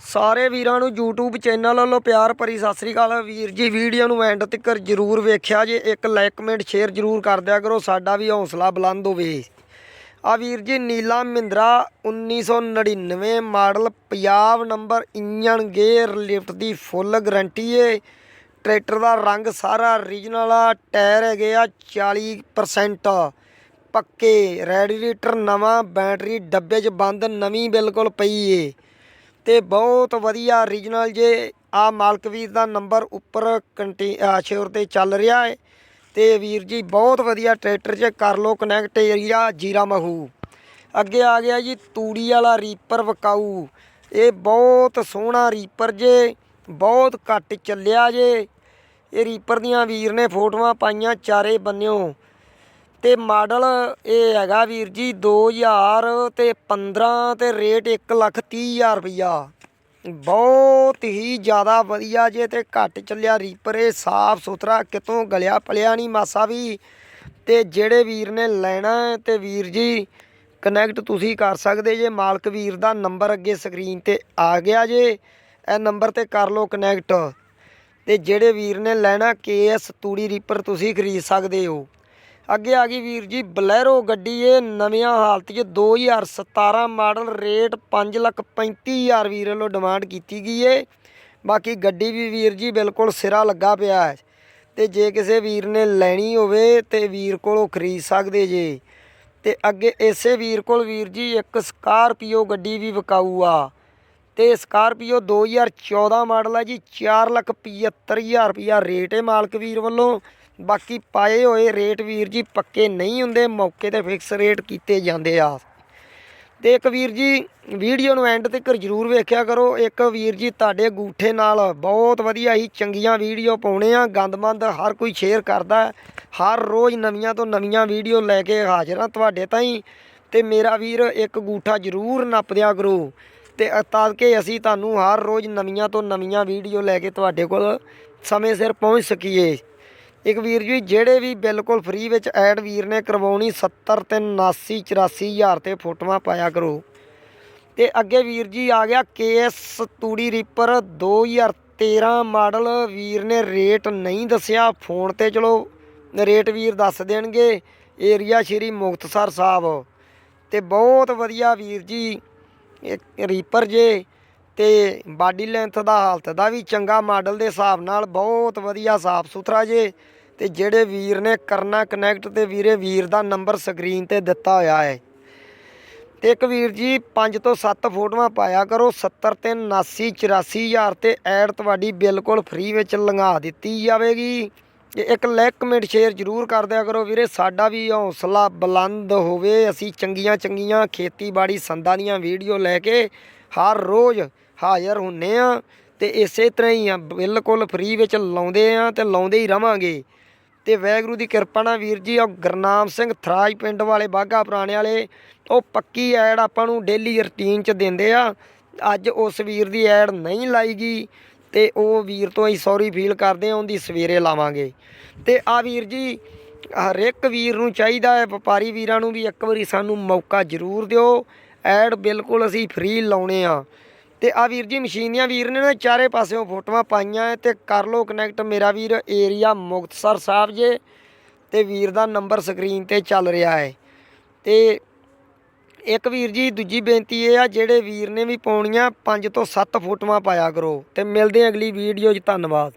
ਸਾਰੇ ਵੀਰਾਂ ਨੂੰ YouTube ਚੈਨਲ ਵੱਲੋਂ ਪਿਆਰ ਭਰੀ ਸਤਿ ਸ੍ਰੀ ਅਕਾਲ। ਵੀਰ ਜੀ ਵੀਡੀਓ ਨੂੰ ਐਂਡ ਤੱਕ ਜਰੂਰ ਵੇਖਿਆ ਜੇ, ਇੱਕ ਲਾਈਕ ਕਮੈਂਟ ਸ਼ੇਅਰ ਜਰੂਰ ਕਰ ਦਿਆ ਕਰੋ, ਸਾਡਾ ਵੀ ਹੌਸਲਾ ਬੁਲੰਦ ਹੋਵੇ। ਆ ਵੀਰ ਜੀ, ਨੀਲਾ Mahindra 1999 model Punjab number engine gear lift ਦੀ ਫੁੱਲ ਗਾਰੰਟੀ ਏ। ਟਰੈਕਟਰ ਦਾ ਰੰਗ ਸਾਰਾ ਓਰੀਜਨਲ ਆ ਟਾਇਰ ਹੈਗੇ ਆ 40% ਪੱਕੇ ਰੈਡੀਏਟਰ ਨਵਾਂ ਬੈਟਰੀ ਡੱਬੇ 'ਚ ਬੰਦ, ਨਵੀਂ ਬਿਲਕੁਲ ਪਈ ਏ। ਤੇ ਬਹੁਤ ਵਧੀਆ ਰੀਜਨਲ ਜੇ ਆ ਮਾਲਕ ਵੀਰ ਦਾ ਨੰਬਰ ਉੱਪਰ ਕੰਟੀ ਸ਼ੋਰ ਤੇ ਚੱਲ ਰਿਹਾ ਹੈ। ਤੇ ਵੀਰ ਜੀ ਬਹੁਤ ਵਧੀਆ ਟਰੈਕਟਰ 'ਚ ਕਰ ਲੋ ਕਨੈਕਟ ਏਰੀਆ ਜੀਰਾ ਮਹੂ। ਅੱਗੇ ਆ ਗਿਆ ਜੀ ਤੂੜੀ ਵਾਲਾ ਰੀਪਰ ਵਕਾਊ। ਇਹ ਬਹੁਤ ਸੋਹਣਾ ਰੀਪਰ ਜੇ, ਬਹੁਤ ਘੱਟ ਚੱਲਿਆ ਜੇ। ਇਹ ਰੀਪਰ ਦੀਆਂ ਵੀਰ ਨੇ ਫੋਟੋਆਂ ਪਾਈਆਂ ਚਾਰੇ ਬੰਨਿਓ। ਤੇ ਮਾਡਲ ਇਹ ਹੈਗਾ ਵੀਰ ਜੀ 2000 ਤੇ 15 ਤੇ ਰੇਟ 1 ਲੱਖ 30 ਹਜ਼ਾਰ ਰੁਪਈਆ। ਬਹੁਤ ਹੀ ਜ਼ਿਆਦਾ ਵਧੀਆ ਜੇ ਤੇ ਘੱਟ ਚੱਲਿਆ, ਰੀਪਰ ਇਹ ਸਾਫ਼ ਸੁਥਰਾ, ਕਿਤੋਂ ਗਲਿਆ ਪਲਿਆ ਨਹੀਂ ਮਾਸਾ ਵੀ। ਤੇ ਜਿਹੜੇ ਵੀਰ ਨੇ ਲੈਣਾ ਹੈ ਤੇ ਵੀਰ ਜੀ ਕਨੈਕਟ ਤੁਸੀਂ ਕਰ ਸਕਦੇ ਜੇ, ਮਾਲਕ ਵੀਰ ਦਾ ਨੰਬਰ ਅੱਗੇ ਸਕਰੀਨ ਤੇ ਆ ਗਿਆ ਜੇ, ਇਹ ਨੰਬਰ ਤੇ ਕਰ ਲਓ ਕਨੈਕਟ ਤੇ ਜਿਹੜੇ ਵੀਰ ਨੇ ਲੈਣਾ ਕੇਐਸ ਤੂੜੀ ਰੀਪਰ ਤੁਸੀਂ ਖਰੀਦ ਸਕਦੇ ਹੋ। ਅੱਗੇ ਆ ਗਈ ਵੀਰ ਜੀ, ਬਲੈਰੋ ਗੱਡੀ ਇਹ ਨਵੀਆਂ ਹਾਲਤ 'ਚ 2017 ਮਾਡਲ ਰੇਟ 535000 ਵੀਰ ਵੱਲੋਂ ਡਿਮਾਂਡ ਕੀਤੀ ਗਈ ਏ। ਬਾਕੀ ਗੱਡੀ ਵੀ ਵੀਰ ਜੀ ਬਿਲਕੁਲ ਸਿਰਾ ਲੱਗਾ ਪਿਆ ਹੈ। ਤੇ ਜੇ ਕਿਸੇ ਵੀਰ ਨੇ ਲੈਣੀ ਹੋਵੇ ਤੇ ਵੀਰ ਕੋਲੋਂ ਖਰੀਦ ਸਕਦੇ ਜੇ। ਤੇ ਅੱਗੇ ਇਸੇ ਵੀਰ ਕੋਲ ਵੀਰ ਜੀ ਇੱਕ ਸਕਾਰਪੀਓ ਗੱਡੀ ਵੀ ਵਿਕਾਊ ਆ। ਤੇ ਸਕਾਰਪੀਓ 2014 ਮਾਡਲ ਹੈ ਜੀ 475000 ਰੁਪਿਆ ਰੇਟ ਹੈ ਮਾਲਕ ਵੀਰ ਵੱਲੋਂ। ਬਾਕੀ ਪਾਏ ਹੋਏ ਰੇਟ ਵੀਰ ਜੀ ਪੱਕੇ ਨਹੀਂ ਹੁੰਦੇ, ਮੌਕੇ ਤੇ ਫਿਕਸ ਰੇਟ ਕੀਤੇ ਜਾਂਦੇ ਆ। ਤੇ ਇੱਕ ਵੀਰ ਜੀ ਵੀਡੀਓ ਨੂੰ ਐਂਡ ਤੱਕ ਜਰੂਰ ਵੇਖਿਆ ਕਰੋ। ਇੱਕ ਵੀਰ ਜੀ ਤੁਹਾਡੇ ਗੂਠੇ ਨਾਲ ਬਹੁਤ ਵਧੀਆ ਹੀ ਚੰਗੀਆਂ ਵੀਡੀਓ ਪਾਉਣੇ ਆ। ਗੰਦਮੰਦ ਹਰ ਕੋਈ ਸ਼ੇਅਰ ਕਰਦਾ ਹਰ ਰੋਜ਼ ਨਵੀਆਂ ਤੋਂ ਨਵੀਆਂ ਵੀਡੀਓ ਲੈ ਕੇ ਹਾਜ਼ਰ ਹਾਂ ਤੁਹਾਡੇ ਤਾਈਂ। ਤੇ ਮੇਰਾ ਵੀਰ ਇੱਕ ਗੂਠਾ ਜਰੂਰ ਨੱਪਦਿਆ ਕਰੋ। ਤੇ ਤਾਂ ਕਿ ਅਸੀਂ ਤੁਹਾਨੂੰ ਹਰ ਰੋਜ਼ ਨਵੀਆਂ ਤੋਂ ਨਵੀਆਂ ਵੀਡੀਓ ਲੈ ਕੇ ਤੁਹਾਡੇ ਕੋਲ ਸਮੇਂ ਸਿਰ ਪਹੁੰਚ ਸਕੀਏ। ਇੱਕ ਵੀਰ ਜੀ, ਜਿਹੜੇ ਵੀ ਬਿਲਕੁਲ ਫ੍ਰੀ ਵਿੱਚ ਐਡ ਵੀਰ ਨੇ, ਕਰਵਾਉਣੀ 70 ਤੇ 79 84 ਹਜ਼ਾਰ ਤੇ ਫੋਟੋਆਂ ਪਾਇਆ ਕਰੋ। ਤੇ ਅੱਗੇ ਵੀਰ ਜੀ ਆ ਗਿਆ ਕੇਐਸ ਤੂੜੀ ਰੀਪਰ 2013 ਮਾਡਲ। ਵੀਰ ਨੇ ਰੇਟ ਨਹੀਂ ਦੱਸਿਆ, ਫੋਨ ਤੇ ਚਲੋ ਰੇਟ ਵੀਰ ਦੱਸ ਦੇਣਗੇ। ਏਰੀਆ ਸ਼੍ਰੀ ਮੁਕਤਸਰ ਸਾਹਿਬ। ਤੇ ਬਹੁਤ ਵਧੀਆ ਵੀਰ ਜੀ ਰੀਪਰ ਜੇ। ਤੇ ਬਾਡੀ ਲੈਂਥ ਦਾ ਹਾਲਤ ਦਾ ਵੀ ਚੰਗਾ ਮਾਡਲ ਦੇ ਹਿਸਾਬ ਨਾਲ ਬਹੁਤ ਵਧੀਆ ਸਾਫ਼ ਸੁਥਰਾ ਜੇ। ਤੇ ਜਿਹੜੇ ਵੀਰ ਨੇ ਕਰਨਾ ਕਨੈਕਟ ਤੇ ਵੀਰੇ, ਵੀਰ ਦਾ ਨੰਬਰ ਸਕਰੀਨ ਤੇ ਦਿੱਤਾ ਹੋਇਆ ਹੈ। ਤੇ ਇੱਕ ਵੀਰ ਜੀ 5 ਤੋਂ 7 ਫੋਟੋਆਂ ਪਾਇਆ ਕਰੋ 70 ਤੇ 79 84 ਹਜ਼ਾਰ ਤੇ ਐਡ ਤੁਹਾਡੀ ਬਿਲਕੁਲ ਫ੍ਰੀ ਵਿੱਚ ਲੰਘਾ ਦਿੱਤੀ ਜਾਵੇਗੀ। ਤੇ ਇੱਕ ਲਾਈਕ ਕਮੈਂਟ ਸ਼ੇਅਰ ਜਰੂਰ ਕਰ ਦਿਆ ਕਰੋ ਵੀਰੇ। ਸਾਡਾ ਵੀ ਹੌਸਲਾ ਬੁਲੰਦ ਹੋਵੇ। ਅਸੀਂ ਚੰਗੀਆਂ ਚੰਗੀਆਂ ਖੇਤੀਬਾੜੀ ਸੰਦਾਂ ਦੀਆਂ ਵੀਡੀਓ ਲੈ ਕੇ ਹਰ ਰੋਜ਼ ਹਾਜ਼ਰ ਹੁੰਨੇ ਆ ਤੇ ਇਸੇ ਤਰ੍ਹਾਂ ਹੀ ਆ, ਬਿਲਕੁਲ ਫ੍ਰੀ ਵਿੱਚ ਲਾਉਂਦੇ ਆ ਤੇ ਲਾਉਂਦੇ ਹੀ ਰਵਾਂਗੇ। ਤੇ ਵੈਗਰੂ ਦੀ ਕਿਰਪਾ ਨਾਲ ਵੀਰ ਜੀ ਉਹ ਗੁਰਨਾਮ ਸਿੰਘ ਥਰਾਜ ਪਿੰਡ ਵਾਲੇ ਬਾਗਾ ਪੁਰਾਣੇ ਵਾਲੇ, ਉਹ ਪੱਕੀ ਐਡ ਆਪਾਂ ਨੂੰ ਡੇਲੀ ਰੁਟੀਨ ਚ ਦਿੰਦੇ ਆ। ਅੱਜ ਉਸ ਵੀਰ ਦੀ ਐਡ ਨਹੀਂ ਲਾਈ ਗਈ ਤੇ ਉਹ ਵੀਰ ਤੋਂ ਅਸੀਂ ਸੌਰੀ ਫੀਲ ਕਰਦੇ ਆ, ਉਹਦੀ ਸਵੇਰੇ ਲਾਵਾਂਗੇ। ਤੇ ਆ ਵੀਰ ਜੀ ਹਰ ਇੱਕ ਵੀਰ ਨੂੰ ਚਾਹੀਦਾ ਹੈ, ਵਪਾਰੀ ਵੀਰਾਂ ਨੂੰ ਵੀ ਇੱਕ ਵਾਰੀ ਸਾਨੂੰ ਮੌਕਾ ਜ਼ਰੂਰ ਦਿਓ। ਐਡ ਬਿਲਕੁਲ ਅਸੀਂ ਫ੍ਰੀ ਲਾਉਣੇ ਆ। ਤੇ ਆ ਵੀਰ ਜੀ ਮਸ਼ੀਨ ਦੀਆਂ ਵੀਰ ਨੇ ਨਾ ਚਾਰੇ ਪਾਸਿਓਂ ਫੋਟੋਆਂ ਪਾਈਆਂ ਹੈ ਤੇ ਕਰ ਲਓ ਕਨੈਕਟ ਮੇਰਾ ਵੀਰ ਏਰੀਆ ਮੁਕਤਸਰ ਸਾਹਿਬ ਜੇ ਤੇ ਵੀਰ ਦਾ ਨੰਬਰ ਸਕਰੀਨ ਤੇ ਚੱਲ ਰਿਹਾ ਹੈ ਤੇ ਇੱਕ ਵੀਰ ਜੀ, ਦੂਜੀ ਬੇਨਤੀ ਇਹ ਆ, ਜਿਹੜੇ ਵੀਰ ਨੇ ਵੀ ਪਾਉਣੀਆਂ 5 ਤੋਂ 7 ਫੋਟੋਆਂ ਪਾਇਆ ਕਰੋ। ਤੇ ਮਿਲਦੇ ਅਗਲੀ ਵੀਡੀਓ 'ਚ, ਧੰਨਵਾਦ।